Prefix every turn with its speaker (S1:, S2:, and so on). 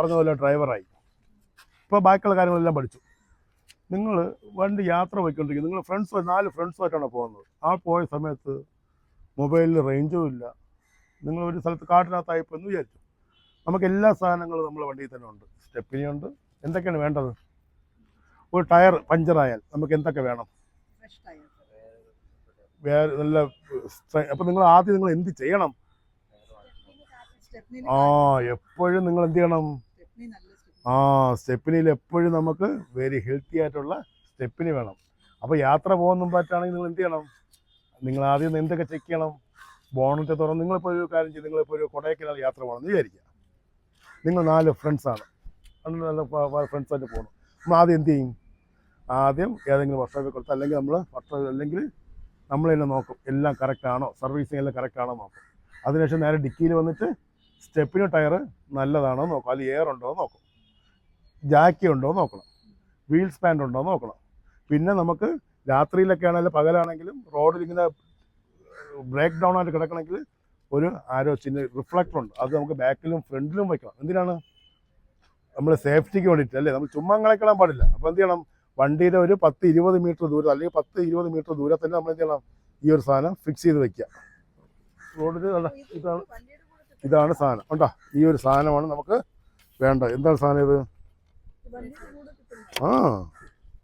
S1: പറഞ്ഞതുപോലെ ഡ്രൈവറായി. ഇപ്പോൾ ബാക്കിയുള്ള കാര്യങ്ങളെല്ലാം പഠിച്ചു. നിങ്ങൾ വണ്ടി യാത്ര പോയിക്കൊണ്ടിരിക്കും നിങ്ങൾ ഫ്രണ്ട്സ് നാല് ഫ്രണ്ട്സുമായിട്ടാണ് പോകുന്നത്. ആ പോയ സമയത്ത് മൊബൈലിൽ റേഞ്ചും ഇല്ല. നിങ്ങൾ ഒരു സ്ഥലത്ത് കാട്ടിനകത്തായി പോയെന്ന് എന്ന് വിചാരിച്ചു. നമുക്ക് എല്ലാ സാധനങ്ങളും നമ്മളെ വണ്ടിയിൽ തന്നെ ഉണ്ട്. സ്റ്റെപ്പിനി ഉണ്ട്. എന്തൊക്കെയാണ് വേണ്ടത്? ഒരു ടയർ പഞ്ചറായാൽ നമുക്ക് എന്തൊക്കെ വേണം? വേറെ നല്ല അപ്പം നിങ്ങൾ ആദ്യം നിങ്ങൾ എന്ത് ചെയ്യണം? ആ എപ്പോഴും നിങ്ങൾ എന്ത് ചെയ്യണം? ആ സ്റ്റെപ്പിനിയിൽ എപ്പോഴും നമുക്ക് വെരി ഹെൽത്തി ആയിട്ടുള്ള സ്റ്റെപ്പിനി വേണം. അപ്പോൾ യാത്ര പോകുന്ന പറ്റാണെങ്കിൽ നിങ്ങൾ എന്ത് ചെയ്യണം? നിങ്ങൾ ആദ്യം എന്തൊക്കെ ചെക്ക് ചെയ്യണം? ബോണറ്റ് തുറന്ന് നിങ്ങളിപ്പോൾ ഒരു കാര്യം ചെയ്ത് നിങ്ങളിപ്പോൾ ഒരു കൊടൈക്കനാൽ യാത്ര പോകണം എന്ന് വിചാരിക്കുക. നിങ്ങൾ നാല് ഫ്രണ്ട്സാണ് നല്ല ഫ്രണ്ട്സായിട്ട് പോകണം. നമ്മൾ ആദ്യം എന്ത് ചെയ്യും? ആദ്യം ഏതെങ്കിലും വർഷോപ്പിൽ കൊടുത്ത് അല്ലെങ്കിൽ നമ്മൾ വർഷം അല്ലെങ്കിൽ തന്നെ നോക്കും. എല്ലാം കറക്റ്റ് ആണോ? സർവീസിങ് എല്ലാം കറക്റ്റ് ആണോ നോക്കും. അതിനുശേഷം നേരെ ഡിക്കിയിൽ വന്നിട്ട് സ്റ്റെപ്പിന് ടയർ നല്ലതാണോ നോക്കും അതിൽ എയർ ഉണ്ടോ എന്ന് നോക്കും ജാക്കി ഉണ്ടോ നോക്കണം. വീൽ സ്പാൻഡ് ഉണ്ടോ നോക്കണം. പിന്നെ നമുക്ക് രാത്രിയിലൊക്കെ ആണെങ്കിലും പകലാണെങ്കിലും റോഡിൽ ഇങ്ങനെ ബ്രേക്ക് ഡൗൺ ആയിട്ട് കിടക്കണമെങ്കിൽ ഒരു ആരോ ചിന്ന റിഫ്ലക്ടർ ഉണ്ട്. അത് നമുക്ക് ബാക്കിലും ഫ്രണ്ടിലും വയ്ക്കണം എന്തിനാണ്? നമ്മൾ സേഫ്റ്റിക്ക് വേണ്ടിയിട്ട് അല്ലേ? നമ്മൾ ചുമ്മാ കളക്കിടാൻ പാടില്ല. അപ്പോൾ എന്ത് ചെയ്യണം? വണ്ടിയുടെ ഒരു പത്ത് ഇരുപത് മീറ്റർ ദൂരം അല്ലെങ്കിൽ പത്ത് ഇരുപത് മീറ്റർ ദൂരത്തിൽ നമ്മൾ എന്ത് ചെയ്യണം? ഈ ഒരു സാധനം ഫിക്സ് ചെയ്ത് വെക്കുക. റോഡിൽ ഇതാണ്. ഇതാണ് സാധനം. ഉണ്ടോ ഈ ഒരു സാധനമാണ് നമുക്ക് വേണ്ട എന്താണ് സാധനം ഇത്? ആ.